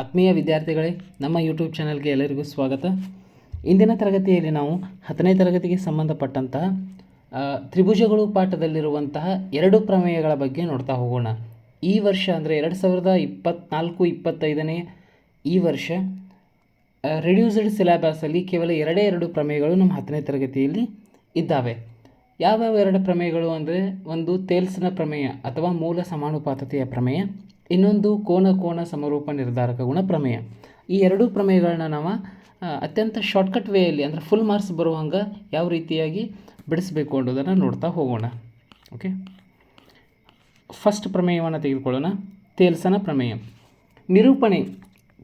ಆತ್ಮೀಯ ವಿದ್ಯಾರ್ಥಿಗಳೇ, ನಮ್ಮ ಯೂಟ್ಯೂಬ್ ಚಾನಲ್ಗೆ ಎಲ್ಲರಿಗೂ ಸ್ವಾಗತ. ಇಂದಿನ ತರಗತಿಯಲ್ಲಿ ನಾವು ಹತ್ತನೇ ತರಗತಿಗೆ ಸಂಬಂಧಪಟ್ಟಂತಹ ತ್ರಿಭುಜಗಳು ಪಾಠದಲ್ಲಿರುವಂತಹ ಎರಡು ಪ್ರಮೇಯಗಳ ಬಗ್ಗೆ ನೋಡ್ತಾ ಹೋಗೋಣ. ಈ ವರ್ಷ ಅಂದರೆ ಎರಡು ಸಾವಿರದ ಇಪ್ಪತ್ತ್ನಾಲ್ಕು ಇಪ್ಪತ್ತೈದನೇ ಈ ವರ್ಷ ರೆಡ್ಯೂಸ್ಡ್ ಸಿಲೆಬಸಲ್ಲಿ ಕೇವಲ ಎರಡೇ ಎರಡು ಪ್ರಮೇಯಗಳು ನಮ್ಮ ಹತ್ತನೇ ತರಗತಿಯಲ್ಲಿ ಇದ್ದಾವೆ. ಯಾವ್ಯಾವ ಎರಡು ಪ್ರಮೇಯಗಳು ಅಂದರೆ ಒಂದು ತೇಲ್ಸ್ನ ಪ್ರಮೇಯ ಅಥವಾ ಮೂಲ ಸಮಾನುಪಾತತೆಯ ಪ್ರಮೇಯ ಇನ್ನೊಂದು ಕೋನ ಕೋನ ಸಮರೂಪ ನಿರ್ಧಾರಕ ಗುಣ ಪ್ರಮೇಯ. ಈ ಎರಡೂ ಪ್ರಮೇಯಗಳನ್ನ ನಾವು ಅತ್ಯಂತ ಶಾರ್ಟ್ಕಟ್ ವೇಯಲ್ಲಿ ಅಂದರೆ ಫುಲ್ ಮಾರ್ಕ್ಸ್ ಬರುವಂಗೆ ಯಾವ ರೀತಿಯಾಗಿ ಬಿಡಿಸಬೇಕು ಅನ್ನೋದನ್ನು ನೋಡ್ತಾ ಹೋಗೋಣ. ಓಕೆ ಫಸ್ಟ್ ಪ್ರಮೇಯವನ್ನು ತೆಗೆದುಕೊಳ್ಳೋಣ. ತೇಲ್ಸನ ಪ್ರಮೇಯ. ನಿರೂಪಣೆ.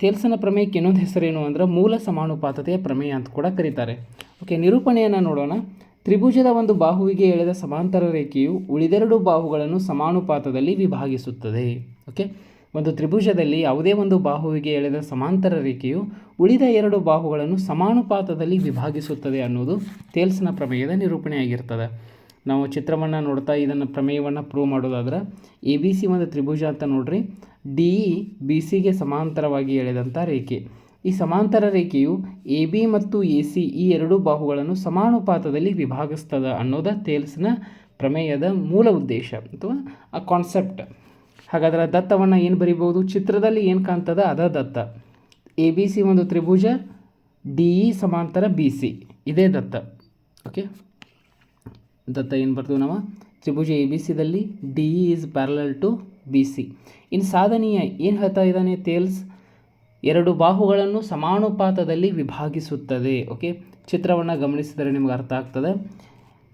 ತೇಲ್ಸನ ಪ್ರಮೇಯಕ್ಕೆ ಇನ್ನೊಂದು ಹೆಸರೇನು ಅಂದ್ರೆ ಮೂಲ ಸಮಾನುಪಾತತೆಯ ಪ್ರಮೇಯ ಅಂತ ಕೂಡ ಕರೀತಾರೆ. ಓಕೆ ನಿರೂಪಣೆಯನ್ನು ನೋಡೋಣ. ತ್ರಿಭುಜದ ಒಂದು ಬಾಹುವಿಗೆ ಎಳೆದ ಸಮಾಂತರ ರೇಖೆಯು ಉಳಿದೆರಡು ಬಾಹುಗಳನ್ನು ಸಮಾನುಪಾತದಲ್ಲಿ ವಿಭಾಗಿಸುತ್ತದೆ. ಓಕೆ? ಒಂದು ತ್ರಿಭುಜದಲ್ಲಿ ಯಾವುದೇ ಒಂದು ಬಾಹುವಿಗೆ ಎಳೆದ ಸಮಾಂತರ ರೇಖೆಯು ಉಳಿದ ಎರಡು ಬಾಹುಗಳನ್ನು ಸಮಾನುಪಾತದಲ್ಲಿ ವಿಭಾಗಿಸುತ್ತದೆ ಅನ್ನೋದು ತೇಲ್ಸ್ನ ಪ್ರಮೇಯದ ನಿರೂಪಣೆಯಾಗಿರ್ತದೆ ನಾವು ಚಿತ್ರವನ್ನು ನೋಡ್ತಾ ಇದನ್ನು ಪ್ರಮೇಯವನ್ನು ಪ್ರೂವ್ ಮಾಡೋದಾದ್ರೆ ಎ ಬಿ ಸಿ ಒಂದು ತ್ರಿಭುಜ ಅಂತ ನೋಡ್ರಿ. ಡಿ ಇ ಬಿ ಸಿಗೆ ಸಮಾಂತರವಾಗಿ ಎಳೆದಂಥ ರೇಖೆ. ಈ ಸಮಾಂತರ ರೇಖೆಯು ಎ ಬಿ ಮತ್ತು ಎ ಸಿ ಈ ಎರಡೂ ಬಾಹುಗಳನ್ನು ಸಮಾನುಪಾತದಲ್ಲಿ ವಿಭಾಗಿಸ್ತದೆ ಅನ್ನೋದ ತೇಲ್ಸ್ನ ಪ್ರಮೇಯದ ಮೂಲ ಉದ್ದೇಶ ಅಥವಾ ಆ ಕಾನ್ಸೆಪ್ಟ್ ಹಾಗಾದ್ರೆ ದತ್ತವನ್ನು ಏನು ಬರಿಬೋದು ಚಿತ್ರದಲ್ಲಿ ಏನು ಕಾಣ್ತದ? ಅದ ದತ್ತ. ಎ, ಬಿ, ಸಿ ಒಂದು ತ್ರಿಭುಜ, ಡಿ, ಇ ಸಮಾಂತರ, ಬಿ, ಸಿ. ಇದೇ ದತ್ತ. ಓಕೆ? ದತ್ತ ಏನು ಬರ್ತೀವಿ ನಾವು? ತ್ರಿಭುಜ A, B ಸಿದಲ್ಲಿ D, E is parallel to B, C. ಇನ್ನು ಸಾಧನೀಯ ಏನು ಹೇಳ್ತಾ ಇದ್ದಾನೆ ತೇಲ್ಸ್? ಎರಡು ಬಾಹುಗಳನ್ನು ಸಮಾನುಪಾತದಲ್ಲಿ ವಿಭಾಗಿಸುತ್ತದೆ. ಓಕೆ? ಚಿತ್ರವನ್ನು ಗಮನಿಸಿದರೆ ನಿಮಗೆ ಅರ್ಥ ಆಗ್ತದೆ.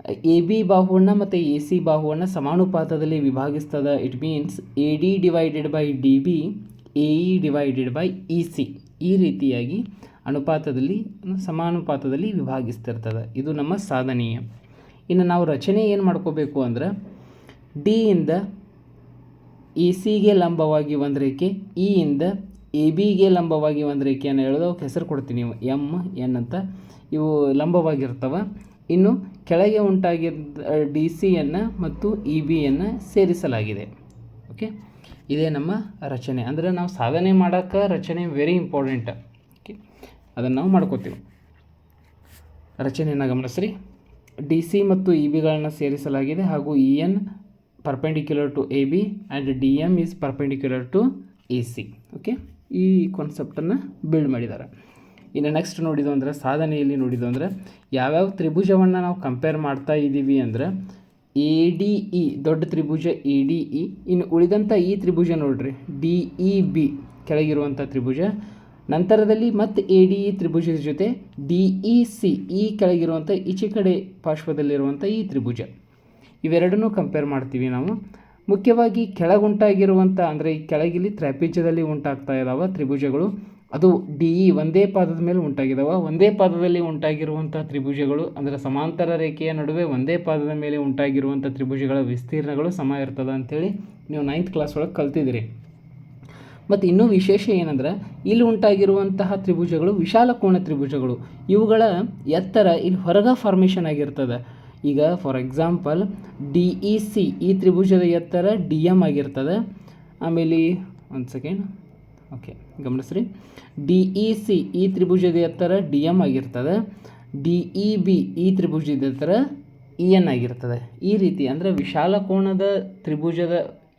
ಎ ಬಿ ಬಾಹುವನ್ನು ಮತ್ತು ಎ ಸಿ ಬಾಹುವನ್ನು ಸಮಾನುಪಾತದಲ್ಲಿ ವಿಭಾಗಿಸ್ತದೆ. It means A D divided by D B A E divided by E C ಈ ರೀತಿಯಾಗಿ ಅನುಪಾತದಲ್ಲಿ, ಸಮಾನುಪಾತದಲ್ಲಿ ವಿಭಾಗಿಸ್ತಿರ್ತದೆ. ಇದು ನಮ್ಮ ಸಾಧನೀಯ. ಇನ್ನು ನಾವು ರಚನೆ ಏನು ಮಾಡ್ಕೋಬೇಕು ಅಂದ್ರೆ ಇಂದ ಎ ಸಿಗೆ ಲಂಬವಾಗಿ ಒಂದು ರೇಖೆ ಇ ಇಂದ ಎ ಬಿಗೆ ಲಂಬವಾಗಿ ಒಂದು ರೇಖೆಯನ್ನು ಹೇಳೋದು ಅವಕ್ಕೆ ಹೆಸರು ಕೊಡ್ತೀನಿ ಎಂ, ಎನ್ ಅಂತ. ಇವು ಲಂಬವಾಗಿರ್ತವೆ. ಇನ್ನು ಕೆಳಗೆ ಉಂಟಾಗಿದ್ದ ಡಿ ಸಿಯನ್ನು ಮತ್ತು ಇ ಬಿಯನ್ನು ಸೇರಿಸಲಾಗಿದೆ. ಓಕೆ ಇದೇ ನಮ್ಮ ರಚನೆ. ಅಂದರೆ ನಾವು ಸಾಧನೆ ಮಾಡೋಕ್ಕೆ ರಚನೆ ವೆರಿ ಇಂಪಾರ್ಟೆಂಟ್ ಓಕೆ ಅದನ್ನು ನಾವು ಮಾಡ್ಕೋತೀವಿ. ರಚನೆಯನ್ನು ಗಮನಿಸ್ರಿ. ಡಿ ಸಿ ಮತ್ತು ಇ ಬಿಗಳನ್ನು ಸೇರಿಸಲಾಗಿದೆ ಹಾಗೂ E N perpendicular to A B and D M is perpendicular to A C okay ಈ ಕಾನ್ಸೆಪ್ಟನ್ನು ಬಿಲ್ಡ್ ಮಾಡಿದ್ದಾರೆ ಇನ್ನು ನೆಕ್ಸ್ಟ್ ನೋಡಿದ್ದು ಅಂದರೆ, ಸಾಧನೆಯಲ್ಲಿ ನೋಡಿದ್ದು ಅಂದರೆ, ಯಾವ್ಯಾವ ತ್ರಿಭುಜವನ್ನು ನಾವು ಕಂಪೇರ್ ಮಾಡ್ತಾ ಇದ್ದೀವಿ ಅಂದರೆ ಎ ಡಿ ಇ ದೊಡ್ಡ ತ್ರಿಭುಜ ಎ ಡಿ ಇ ಇನ್ನು ಉಳಿದಂಥ ಈ ತ್ರಿಭುಜ ನೋಡಿರಿ ಡಿ ಇ ಬಿ ಕೆಳಗಿರುವಂಥ ತ್ರಿಭುಜ. ನಂತರದಲ್ಲಿ ಮತ್ತೆ ಎ ಡಿ ಇ ತ್ರಿಭುಜದ ಜೊತೆ ಡಿ ಇ ಸಿ ಈ ಕೆಳಗಿರುವಂಥ ಈಚೆ ಕಡೆ ಪಾರ್ಶ್ವದಲ್ಲಿರುವಂಥ ಈ ತ್ರಿಭುಜ. ಇವೆರಡನ್ನೂ ಕಂಪೇರ್ ಮಾಡ್ತೀವಿ ನಾವು. ಮುಖ್ಯವಾಗಿ ಕೆಳಗುಂಟಾಗಿರುವಂಥ ಅಂದರೆ ಈ ಕೆಳಗಿಲ್ಲಿ ತ್ರಾಪಿಜ್ಯದಲ್ಲಿ ಉಂಟಾಗ್ತಾ ಇದ್ದಾವೆ ತ್ರಿಭುಜಗಳು. ಅದು ಡಿ ಇ ಒಂದೇ ಪಾದದ ಮೇಲೆ ಉಂಟಾಗಿದ್ದಾವೆ ಒಂದೇ ಪಾದದಲ್ಲಿ ಉಂಟಾಗಿರುವಂಥ ತ್ರಿಭುಜಗಳು ಅಂದರೆ ಸಮಾಂತರ ರೇಖೆಯ ನಡುವೆ ಒಂದೇ ಪಾದದ ಮೇಲೆ ಉಂಟಾಗಿರುವಂಥ ತ್ರಿಭುಜಗಳ ವಿಸ್ತೀರ್ಣಗಳು ಸಮ ಇರ್ತದೆ ಅಂಥೇಳಿ ನೀವು ನೈನ್ತ್ ಕ್ಲಾಸ್ ಒಳಗೆ ಕಲ್ತಿದ್ದೀರಿ. ಮತ್ತು ಇನ್ನೂ ವಿಶೇಷ ಏನಂದ್ರೆ ಇಲ್ಲಿ ಉಂಟಾಗಿರುವಂತಹ ತ್ರಿಭುಜಗಳು ವಿಶಾಲ ಕೋಣ ತ್ರಿಭುಜಗಳು. ಇವುಗಳ ಎತ್ತರ ಇಲ್ಲಿ ಹೊರಗ ಫಾರ್ಮೇಷನ್ ಆಗಿರ್ತದೆ. ಈಗ for example D E C ಈ ತ್ರಿಭುಜದ ಎತ್ತರ ಡಿ ಎಂ ಆಗಿರ್ತದೆ. ಆಮೇಲೆ ಒಂದು ಸೆಕೆಂಡ್ ಓಕೆ, ಗಮನಿಸ್ರಿ. ಡಿ ಇ ಸಿ ಈ ತ್ರಿಭುಜದ ಎತ್ತರ ಡಿ ಎಂ ಆಗಿರ್ತದೆ. ಡಿ ಇ ಬಿ ಈ ತ್ರಿಭುಜದ ಎತ್ತರ ಇ ಎನ್ ಆಗಿರ್ತದೆ. ಈ ರೀತಿ ಅಂದರೆ ವಿಶಾಲ ಕೋನದ ತ್ರಿಭುಜದ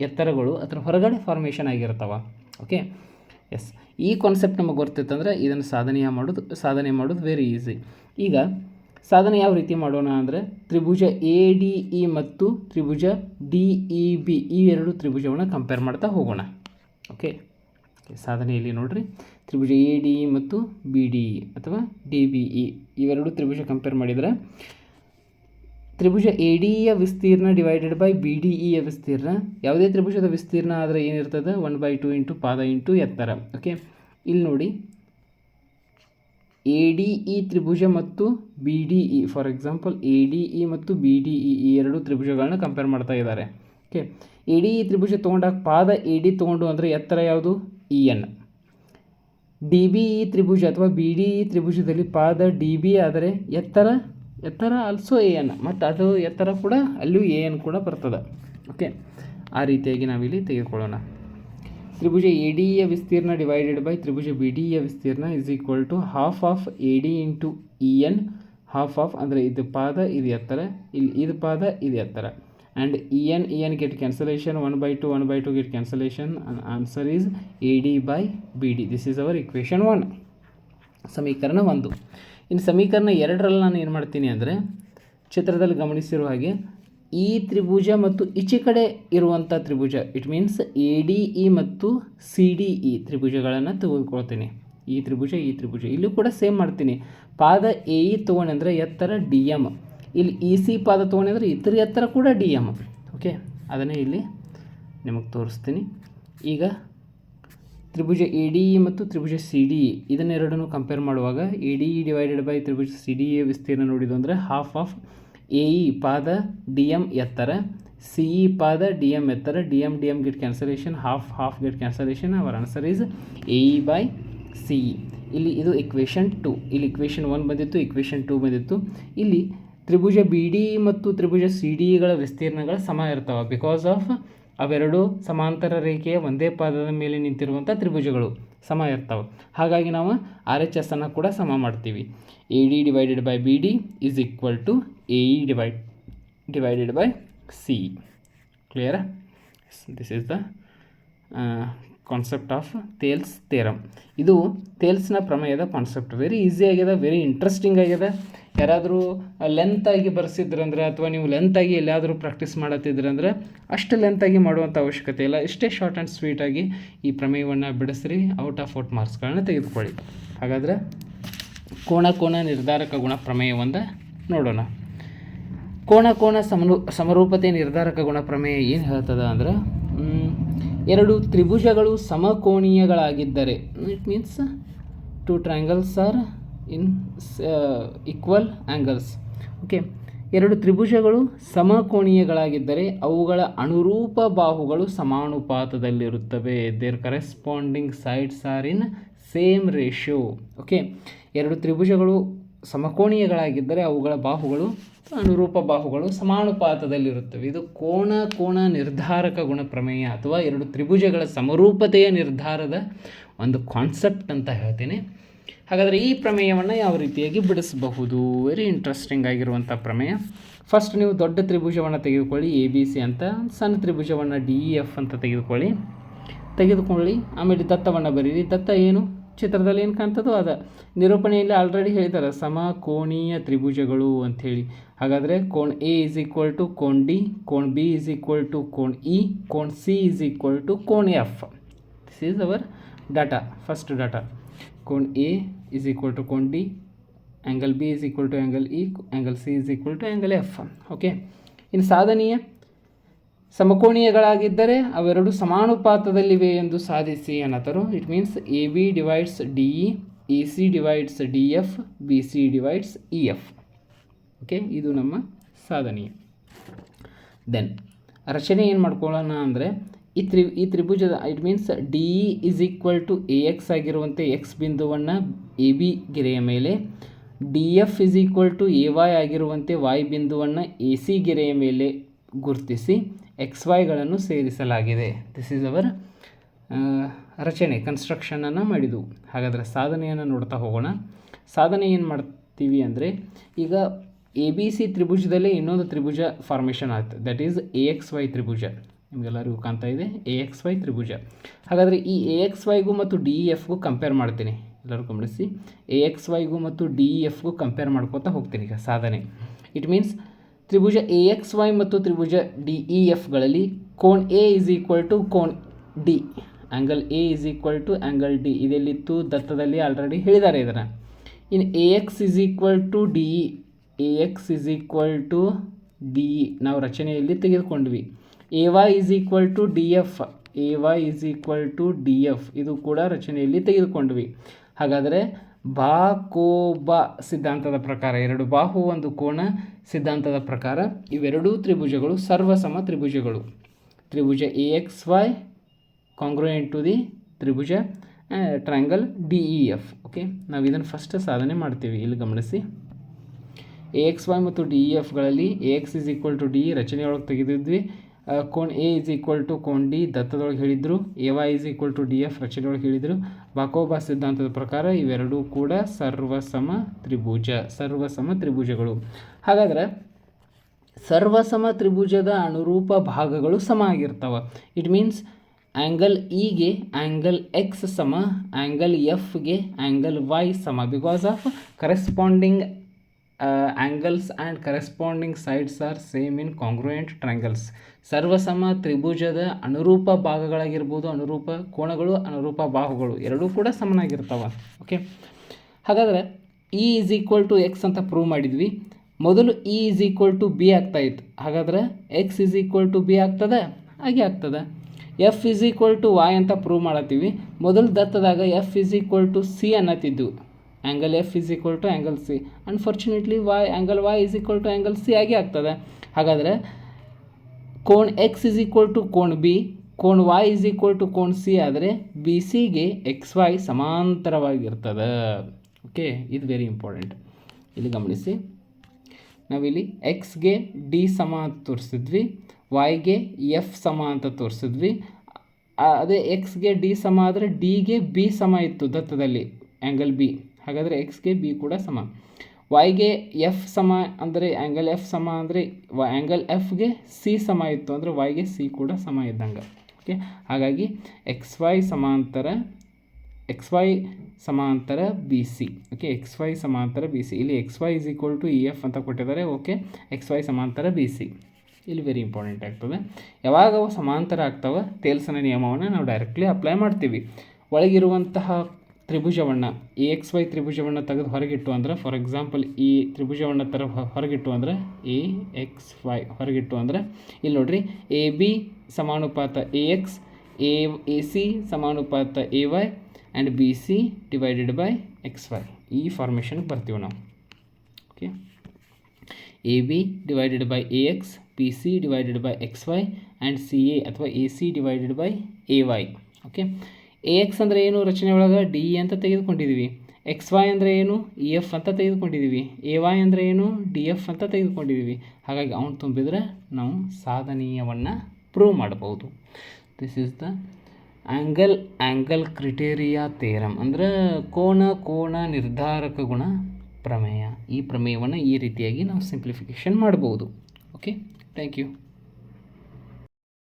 ಎತ್ತರಗಳು ಅದರ ಹೊರಗಡೆ ಫಾರ್ಮೇಷನ್ ಆಗಿರ್ತವೆ. ಓಕೆ ಎಸ್ ಈ ಕಾನ್ಸೆಪ್ಟ್ ನಮಗೆ ಗೊತ್ತಿತ್ತಂದ್ರೆ ಇದನ್ನು ಸಾಧನೆಯ ಮಾಡೋದು, ಸಾಧನೆ ಮಾಡೋದು ವೆರಿ ಈಸಿ ಈಗ ಸಾಧನೆ ಯಾವ ರೀತಿ ಮಾಡೋಣ ಅಂದರೆ ತ್ರಿಭುಜ ಎ ಡಿ ಇ ಮತ್ತು ತ್ರಿಭುಜ ಡಿ ಇ ಬಿ ಈ ಎರಡು ತ್ರಿಭುಜವನ್ನು ಕಂಪೇರ್ ಮಾಡ್ತಾ ಹೋಗೋಣ. ಓಕೆ ಸಾಧನೆಯಲ್ಲಿ ನೋಡ್ರಿ. ತ್ರಿಭುಜ ಎ ಡಿ ಇ ಮತ್ತು ಬಿ ಡಿ ಇ ಅಥವಾ ಡಿ ಬಿ ಇ ಇವೆರಡು ತ್ರಿಭುಜ ಕಂಪೇರ್ ಮಾಡಿದರೆ. ತ್ರಿಭುಜ ಎ ಡಿ ಇಯ ವಿಸ್ತೀರ್ಣ ಡಿವೈಡೆಡ್ ಬೈ ಬಿ ಡಿ ಇಯ ವಿಸ್ತೀರ್ಣ. ಯಾವುದೇ ತ್ರಿಭುಜದ ವಿಸ್ತೀರ್ಣ ಆದರೆ ಏನಿರ್ತದೆ? ಒನ್ ಬೈ ಟು ಇಂಟು ಪಾದ ಇಂಟು ಎತ್ತರ. ಓಕೆ ಇಲ್ಲಿ ನೋಡಿ. ಎ ಡಿ ಇ ತ್ರಿಭುಜ ಮತ್ತು B D E for example A D E ಮತ್ತು ಬಿ ಡಿ ಇ ಈ ಎರಡು ತ್ರಿಭುಜಗಳನ್ನ ಕಂಪೇರ್ ಮಾಡ್ತಾ ಇದ್ದಾರೆ. ಓಕೆ ಎ ಡಿ ಇ ತ್ರಿಭುಜ ತೊಗೊಂಡಾಗ ಪಾದ ಎ ಡಿ ತೊಗೊಂಡು ಅಂದರೆ ಎತ್ತರ ಯಾವುದು? E N D B E ತ್ರಿಭುಜ ಅಥವಾ ಬಿ ಡಿ ಇ ತ್ರಿಭುಜದಲ್ಲಿ ಪಾದ ಡಿ ಬಿ ಆದರೆ ಎತ್ತರ ಎತ್ತರ ಆಲ್ಸೋ ಎ ಎನ್ ಮತ್ತು ಅದು ಎತ್ತರ ಕೂಡ ಅಲ್ಲಿಯೂ ಎ ಎನ್ ಕೂಡ ಬರ್ತದೆ. ಓಕೆ ಆ ರೀತಿಯಾಗಿ ನಾವಿಲ್ಲಿ ತೆಗೆದುಕೊಳ್ಳೋಣ. ತ್ರಿಭುಜ ಎ ಡಿ ಯ ವಿಸ್ತೀರ್ಣ ಡಿವೈಡೆಡ್ ಬೈ ತ್ರಿಭುಜ ಬಿ ಇಯ ವಿಸ್ತೀರ್ಣ is equal to half of A D into E N half of ಅಂದರೆ ಇದು ಪಾದ, ಇದು ಎತ್ತರ, ಇಲ್ಲಿ ಇದು ಪಾದ, ಇದು ಎತ್ತರ. And E N E N get cancellation one by two one by two and answer D by B D this is our equation one ಸಮೀಕರಣ ಒಂದು. ಇನ್ನು ಸಮೀಕರಣ ಎರಡರಲ್ಲಿ ನಾನು ಏನು ಮಾಡ್ತೀನಿ ಅಂದರೆ, ಚಿತ್ರದಲ್ಲಿ ಗಮನಿಸಿರುವ ಹಾಗೆ, ಈ ತ್ರಿಭುಜ ಮತ್ತು ಈಚೆ ಕಡೆ ಇರುವಂಥ ತ್ರಿಭುಜ. It means A D E ಮತ್ತು ಸಿ ಡಿ ಇ ತ್ರಿಭುಜಗಳನ್ನು ತೆಗೆದುಕೊಳ್ತೀನಿ. ಈ ತ್ರಿಭುಜ ಈ ತ್ರಿಭುಜ. ಇಲ್ಲೂ ಕೂಡ ಸೇಮ್ ಮಾಡ್ತೀನಿ. ಪಾದ ಎ ಇ ತೊಗೊಂಡಂದರೆ ಎತ್ತರ ಡಿ ಎಂ ಇಲ್ಲಿ ಇ ಸಿ ಪಾದ ತೊಗೊಂಡಿದ್ರೆ ಇತರ ಎತ್ತರ ಕೂಡ ಡಿ ಎಂ. ಓಕೆ ಅದನ್ನೇ ಇಲ್ಲಿ ನಿಮಗೆ ತೋರಿಸ್ತೀನಿ. ಈಗ ತ್ರಿಭುಜ ಎ ಡಿ ಇ ಮತ್ತು ತ್ರಿಭುಜ ಸಿ ಡಿ ಇ ಇದನ್ನೆರಡನ್ನು ಕಂಪೇರ್ ಮಾಡುವಾಗ A D E divided by Tribhuja C D E ವಿಸ್ತೀರ್ಣ ನೋಡಿದ್ದು ಅಂದರೆ ಹಾಫ್ ಆಫ್ ಎ ಇ ಪಾದ ಡಿ ಎಂ ಎತ್ತರ, ಸಿ ಇ ಪಾದ ಡಿ ಎಂ ಎತ್ತರ, D M D M get cancellation half half get cancellation our answer is A E by C E. ಇಲ್ಲಿ ಇದು equation two ಇಲ್ಲಿ ಇಕ್ವೇಷನ್ ಒನ್ ಬಂದಿತ್ತು equation two ಬಂದಿತ್ತು. ಇಲ್ಲಿ ತ್ರಿಭುಜ ಬಿ ಡಿ ಮತ್ತು ತ್ರಿಭುಜ ಸಿ ಡಿಗಳ ವಿಸ್ತೀರ್ಣಗಳು ಸಮ ಇರ್ತವೆ ಬಿಕಾಸ್ ಆಫ್ ಅವೆರಡು ಸಮಾಂತರ ರೇಖೆಯ ಒಂದೇ ಪಾದದ ಮೇಲೆ ನಿಂತಿರುವಂಥ ತ್ರಿಭುಜಗಳು ಸಮ ಇರ್ತವೆ. ಹಾಗಾಗಿ ನಾವು ಆರ್ ಎಚ್ ಎಸ್ ಅನ್ನು ಕೂಡ ಸಮ ಮಾಡ್ತೀವಿ. A D divided by B D is equal to A E divide divided by C clear this is the concept of Thales theorem ಇದು ತೇಲ್ಸ್ನ ಪ್ರಮೇಯದ ಕಾನ್ಸೆಪ್ಟ್ ವೆರಿ ಈಸಿ ಆಗಿದೆ ವೆರಿ ಇಂಟ್ರೆಸ್ಟಿಂಗ್ ಆಗ್ಯದ ಯಾರಾದರೂ ಲೆಂತಾಗಿ ಬರ್ಸಿದ್ರಂದ್ರೆ ಅಥವಾ ನೀವು ಲೆಂತಾಗಿ ಎಲ್ಲಾದರೂ ಪ್ರಾಕ್ಟೀಸ್ ಮಾಡತ್ತಿದ್ರಂದ್ರೆ ಅಷ್ಟು ಲೆಂತಾಗಿ ಮಾಡುವಂಥ ಅವಶ್ಯಕತೆ ಇಲ್ಲ. ಇಷ್ಟೇ ಶಾರ್ಟ್ ಆ್ಯಂಡ್ ಸ್ವೀಟಾಗಿ ಈ ಪ್ರಮೇಯವನ್ನು ಬಿಡಿಸ್ರಿ ಔಟ್ ಆಫ್ ಔಟ್ ಮಾರ್ಕ್ಸ್ಗಳನ್ನ ತೆಗೆದುಕೊಳ್ಳಿ. ಹಾಗಾದರೆ ಕೋಣ ಕೋಣ ನಿರ್ಧಾರಕ ಗುಣ ಪ್ರಮೇಯವೊಂದು ನೋಡೋಣ. ಕೋಣ ಕೋಣ ಸಮರೂ ಸಮರೂಪತೆ ನಿರ್ಧಾರಕ ಗುಣ ಪ್ರಮೇಯ ಏನು ಹೇಳ್ತದ ಅಂದ್ರೆ ಎರಡು ತ್ರಿಭುಜಗಳು ಸಮಕೋಣೀಯಗಳಾಗಿದ್ದರೆ it means two triangles are in equal angles okay ಎರಡು ತ್ರಿಭುಜಗಳು ಸಮಕೋಣೀಯಗಳಾಗಿದ್ದರೆ ಅವುಗಳ ಅನುರೂಪ ಬಾಹುಗಳು ಸಮಾನುಪಾತದಲ್ಲಿರುತ್ತವೆ. There corresponding sides are in same ratio okay ಎರಡು ತ್ರಿಭುಜಗಳು ಸಮಕೋಣೀಯಗಳಾಗಿದ್ದರೆ ಅವುಗಳ ಬಾಹುಗಳು ಅನುರೂಪ ಬಾಹುಗಳು ಸಮಾನುಪಾತದಲ್ಲಿರುತ್ತವೆ. ಇದು ಕೋಣ ಕೋಣ ನಿರ್ಧಾರಕ ಗುಣ ಪ್ರಮೇಯ ಅಥವಾ ಎರಡು ತ್ರಿಭುಜಗಳ ಸಮರೂಪತೆಯ ನಿರ್ಧಾರದ ಒಂದು ಕಾನ್ಸೆಪ್ಟ್ ಅಂತ ಹೇಳ್ತೀನಿ. ಹಾಗಾದರೆ ಈ ಪ್ರಮೇಯವನ್ನು ಯಾವ ರೀತಿಯಾಗಿ ಬಿಡಿಸಬಹುದು? ವೆರಿ ಇಂಟ್ರೆಸ್ಟಿಂಗ್ ಆಗಿರುವಂಥ ಪ್ರಮೇಯ. ಫಸ್ಟ್ ನೀವು ದೊಡ್ಡ ತ್ರಿಭುಜವನ್ನು ತೆಗೆದುಕೊಳ್ಳಿ ಎ ಬಿ ಸಿ ಅಂತ, ಸಣ್ಣ ತ್ರಿಭುಜವನ್ನು ಡಿ ಇ ಎಫ್ ಅಂತ ತೆಗೆದುಕೊಳ್ಳಿ. ತೆಗೆದುಕೊಳ್ಳಿ, ಆಮೇಲೆ ದತ್ತವನ್ನು ಬರೀರಿ. ದತ್ತ ಏನು? ಚಿತ್ರದಲ್ಲಿ ಏನು ಕಾಣ್ತದೋ ಅದ. ನಿರೂಪಣೆಯಲ್ಲಿ ಆಲ್ರೆಡಿ ಹೇಳಿದ್ದಾರೆ ಸಮ, ಕೋಣೀಯ ತ್ರಿಭುಜಗಳು ಅಂಥೇಳಿ. ಹಾಗಾದರೆ ಕೋಣ್ ಎ ಇಸ್ ಈಕ್ವಲ್ ಟು ಕೋಣ್ ಡಿ ಕೋಣ್ ಬಿ ಇಸ್ ಈಕ್ವಲ್ ಟು ಕೋಣ್ ಇ ಕೋಣ್ C is equal to cone F this is our data first data cone A is equal to cone D angle B is equal to angle E angle C is equal to angle F okay ಇನ್ನು ಸಾಧನೀಯ. ಸಮಕೋಣೀಯಗಳಾಗಿದ್ದರೆ ಅವೆರಡು ಸಮಾನುಪಾತದಲ್ಲಿವೆ ಎಂದು ಸಾಧಿಸಿ ಅನ್ನತರು it means A B divides D E A C divides D F B C divides E F okay ಇದು ನಮ್ಮ ಸಾಧನೀಯ. Then ರಚನೆ ಏನು ಮಾಡ್ಕೊಳ್ಳೋಣ ಅಂದರೆ, ಈ ತ್ರಿ, ಈ ತ್ರಿಭುಜದ it means D E is equal to A X ಆಗಿರುವಂತೆ X ಬಿಂದುವನ್ನು ಎ ಬಿ ಗೆರೆಯ ಮೇಲೆ D F is equal to A Y ಆಗಿರುವಂತೆ Y ಬಿಂದುವನ್ನು ಎ ಸಿ ಗೆರೆಯ ಮೇಲೆ ಗುರುತಿಸಿ ಎಕ್ಸ್ ವೈಗಳನ್ನು ಸೇರಿಸಲಾಗಿದೆ. ದಿಸ್ ಈಸ್ ಅವರ್ ರಚನೆ ಕನ್ಸ್ಟ್ರಕ್ಷನನ್ನು ಮಾಡಿದವು ಹಾಗಾದರೆ ಸಾಧನೆಯನ್ನು ನೋಡ್ತಾ ಹೋಗೋಣ. ಸಾಧನೆ ಏನು ಮಾಡ್ತೀವಿ ಅಂದರೆ, ಈಗ ಎ ಬಿ ಸಿ ತ್ರಿಭುಜದಲ್ಲೇ ಇನ್ನೊಂದು ತ್ರಿಭುಜ ಫಾರ್ಮೇಷನ್ ಆಯ್ತು. That is A X Y ತ್ರಿಭುಜ. ನಿಮಗೆಲ್ಲರಿಗೂ ಕಾಣ್ತಾ ಇದೆ ಎ ಎಕ್ಸ್ ವೈ ತ್ರಿಭುಜ. ಹಾಗಾದರೆ ಈ ಎ ಎಕ್ಸ್ ವೈಗೂ ಮತ್ತು ಡಿ ಇ ಎಫ್ಗೂ ಕಂಪೇರ್ ಮಾಡ್ತೀನಿ. ಎಲ್ಲರೂ ಗಮನಿಸಿ. ಎ ಎಕ್ಸ್ ವೈಗೂ ಮತ್ತು ಡಿ ಇ ಎಫ್ಗೂ ಕಂಪೇರ್ ಮಾಡ್ಕೋತಾ ಹೋಗ್ತೀನಿ ಈಗ ಸಾಧನೆ. ಇಟ್ ಮೀನ್ಸ್ ತ್ರಿಭುಜ ಎ ಎಕ್ಸ್ ವೈ ಮತ್ತು ತ್ರಿಭುಜ ಡಿ ಇ ಎಫ್ಗಳಲ್ಲಿ ಕೋನ್ A is equal to cone D angle A is equal to angle D ಇದೆಲ್ಲಿತ್ತು ದತ್ತದಲ್ಲಿ ಆಲ್ರೆಡಿ ಹೇಳಿದ್ದಾರೆ ಇದನ್ನು. In A X is equal to D E A X is equal to D E ನಾವು ರಚನೆಯಲ್ಲಿ ತೆಗೆದುಕೊಂಡ್ವಿ. A Y is equal to D F A Y is equal to D F ಇದು ಕೂಡ ರಚನೆಯಲ್ಲಿ ತೆಗೆದುಕೊಂಡ್ವಿ. ಹಾಗಾದರೆ ಬಾ ಕೋ ಬ ಸಿದ್ಧಾಂತದ ಪ್ರಕಾರ, ಎರಡು ಬಾಹು, ಒಂದು ಕೋಣ ಸಿದ್ಧಾಂತದ ಪ್ರಕಾರ, ಇವೆರಡೂ ತ್ರಿಭುಜಗಳು, ಸರ್ವಸಮ ತ್ರಿಭುಜಗಳು. ತ್ರಿಭುಜ A X Y congruent to the Tribhuja triangle D E F okay ನಾವು ಇದನ್ನು ಫಸ್ಟ್ ಸಾಧನೆ ಮಾಡ್ತೀವಿ, ಇಲ್ಲಿ ಗಮನಿಸಿ. ಎ ಎಕ್ಸ್ ವೈ ಮತ್ತು D E ಎಫ್ಗಳಲ್ಲಿ A X is equal to D ರಚನೆಯೊಳಗೆ ತೆಗೆದಿದ್ವಿ. ಕೋನ್ ಎ ಇಸ್ ಈಕ್ವಲ್ ಟು ಕೋನ್ ಡಿ ದತ್ತದೊಳಗೆ ಹೇಳಿದರು, A Y is equal to D F ರಚನೆಯೊಳಗೆ ಹೇಳಿದರು. ಬಾಕೋಬಾ ಸಿದ್ಧಾಂತದ ಪ್ರಕಾರ ಇವೆರಡೂ ಕೂಡ ಸರ್ವಸಮ ತ್ರಿಭುಜ, ಸರ್ವಸಮ ತ್ರಿಭುಜಗಳು. ಹಾಗಾದ್ರೆ ಸರ್ವಸಮ ತ್ರಿಭುಜದ ಅನುರೂಪ ಭಾಗಗಳು ಸಮ ಆಗಿರ್ತವೆ. ಇಟ್ ಮೀನ್ಸ್ ಆ್ಯಂಗಲ್ ಇಗೆ ಆ್ಯಂಗಲ್ ಎಕ್ಸ್ ಸಮ ಆ್ಯಂಗಲ್ ಎಫ್ಗೆ ಆ್ಯಂಗಲ್ ವೈ ಸಮ. Because of corresponding angles and corresponding sides are same in congruent triangles ಸರ್ವಸಮ ತ್ರಿಭುಜದ ಅನುರೂಪ ಭಾಗಗಳಾಗಿರ್ಬೋದು, ಅನುರೂಪ ಕೋಣಗಳು ಅನುರೂಪ ಬಾಹುಗಳು, ಎರಡೂ ಕೂಡ ಸಮನಾಗಿರ್ತವೆ. ಓಕೆ ಹಾಗಾದರೆ E is equal to X ಅಂತ ಪ್ರೂವ್ ಮಾಡಿದ್ವಿ. ಮೊದಲು E is equal to B ಆಗ್ತಾಯಿತ್ತು ಹಾಗಾದ್ರೆ X is equal to B ಆಗ್ತದೆ? ಹಾಗೆ ಆಗ್ತದೆ. F is equal to Y ಅಂತ ಪ್ರೂವ್ ಮಾಡತ್ತೀವಿ. ಮೊದಲು ದತ್ತದಾಗ F is equal to C ಅನ್ನತ್ತಿದ್ದು angle F is equal to angle C unfortunately Y angle Y is equal to angle C ಆಗಿ ಆಗ್ತದೆ. ಹಾಗಾದರೆ ಕೋಣ್ ಎಕ್ಸ್ ಇಸ್ ಈಕ್ವಲ್ ಟು ಕೋಣ್ B ಕೋಣ್ Y is equal to ಕೋಣ್ C ಆದರೆ B ಸಿಗೆ X Y ಸಮಾಂತರವಾಗಿರ್ತದೆ. ಓಕೆ ಇದು ವೆರಿ ಇಂಪಾರ್ಟೆಂಟ್ ಇಲ್ಲಿ ಗಮನಿಸಿ. ನಾವಿಲ್ಲಿ ಎಕ್ಸ್ಗೆ ಡಿ ಸಮ ಅಂತ ತೋರಿಸಿದ್ವಿ ವೈಗೆ ಎಫ್ ಸಮ ಅಂತ ತೋರಿಸಿದ್ವಿ. ಅದೇ ಎಕ್ಸ್ಗೆ ಡಿ ಸಮ ಆದರೆ ಡಿಗೆ ಬಿ ಸಮ ಇತ್ತು ದತ್ತದಲ್ಲಿ ಆ್ಯಂಗಲ್ ಬಿ ಹಾಗಾದರೆ ಎಕ್ಸ್ಗೆ ಬಿ ಕೂಡ ಸಮ. ವೈಗೆ ಎಫ್ ಸಮ ಅಂದರೆ ಆ್ಯಂಗಲ್ ಎಫ್ ಸಮ ಅಂದರೆ ವ ಆ್ಯಂಗಲ್ ಎಫ್ಗೆ ಸಿ ಸಮ ಇತ್ತು ಅಂದರೆ ವೈಗೆ ಸಿ ಕೂಡ ಸಮ ಇದ್ದಂಗೆ. ಓಕೆ ಹಾಗಾಗಿ ಎಕ್ಸ್ ವೈ ಸಮಾಂತರ ಎಕ್ಸ್ ವೈ ಸಮಾಂತರ B C okay X Y ಸಮಾಂತರ ಬಿ ಸಿ ಇಲ್ಲಿ X Y is equal to E F ಅಂತ ಕೊಟ್ಟಿದ್ದಾರೆ. ಓಕೆ ಎಕ್ಸ್ ವೈ ಸಮಾಂತರ ಬಿ ಸಿ ಇಲ್ಲಿ ವೆರಿ ಇಂಪಾರ್ಟೆಂಟ್ ಆಗ್ತದೆ. ಯಾವಾಗ ಅವು ಸಮಾಂತರ ಆಗ್ತವೆ ತೇಲ್ಸನ ನಿಯಮವನ್ನು ನಾವು ಡೈರೆಕ್ಟ್ಲಿ ಅಪ್ಲೈ ಮಾಡ್ತೀವಿ. ಒಳಗಿರುವಂತಹ ತ್ರಿಭುಜವನ್ನು ಎ ಎಕ್ಸ್ ವೈ ತ್ರಿಭುಜವನ್ನು ತೆಗೆದು ಹೊರಗಿಟ್ಟು ಅಂದ್ರೆ ಫಾರ್ ಎಕ್ಸಾಂಪಲ್ ಈ ತ್ರಿಭುಜವನ್ನು ತರ ಹೊರಗಿಟ್ಟು ಅಂದರೆ ಎ ಎಕ್ಸ್ ವೈ ಹೊರಗಿಟ್ಟು ಅಂದರೆ, ಇಲ್ಲಿ ನೋಡ್ರಿ A B ಸಮಾನುಪಾತ A X A A C ಸಮಾನುಪಾತ A Y and B C divided by X Y ಈ ಫಾರ್ಮೇಷನ್ಗೆ ಬರ್ತೀವಿ ನಾವು. Okay A B divided by A X P C divided by X Y and C A ಅಥವಾ A C divided by A Y okay A X ಅಂದರೆ ಏನು? ರಚನೆ ಒಳಗೆ D ಅಂತ ತೆಗೆದುಕೊಂಡಿದ್ದೀವಿ ಎಕ್ಸ್ ವೈ ಅಂದರೆ ಏನು? ಇ ಎಫ್ ಅಂತ ತೆಗೆದುಕೊಂಡಿದ್ದೀವಿ ಎ ವೈ ಅಂದರೆ ಏನು? ಡಿ ಎಫ್ ಅಂತ ತೆಗೆದುಕೊಂಡಿದ್ದೀವಿ ಹಾಗಾಗಿ ಅವನು ತುಂಬಿದರೆ ನಾವು ಸಾಧನೀಯವನ್ನು ಪ್ರೂವ್ ಮಾಡಬಹುದು. This is the angle angle criteria theorem ಅಂದರೆ ಕೋಣ ಕೋಣ ನಿರ್ಧಾರಕ ಗುಣ, ಪ್ರಮೇಯ. ಈ ಪ್ರಮೇಯವನ್ನು ಈ ರೀತಿಯಾಗಿ ನಾವು ಸಿಂಪ್ಲಿಫಿಕೇಷನ್ ಮಾಡ್ಬೋದು ಓಕೆ ಥ್ಯಾಂಕ್ ಯು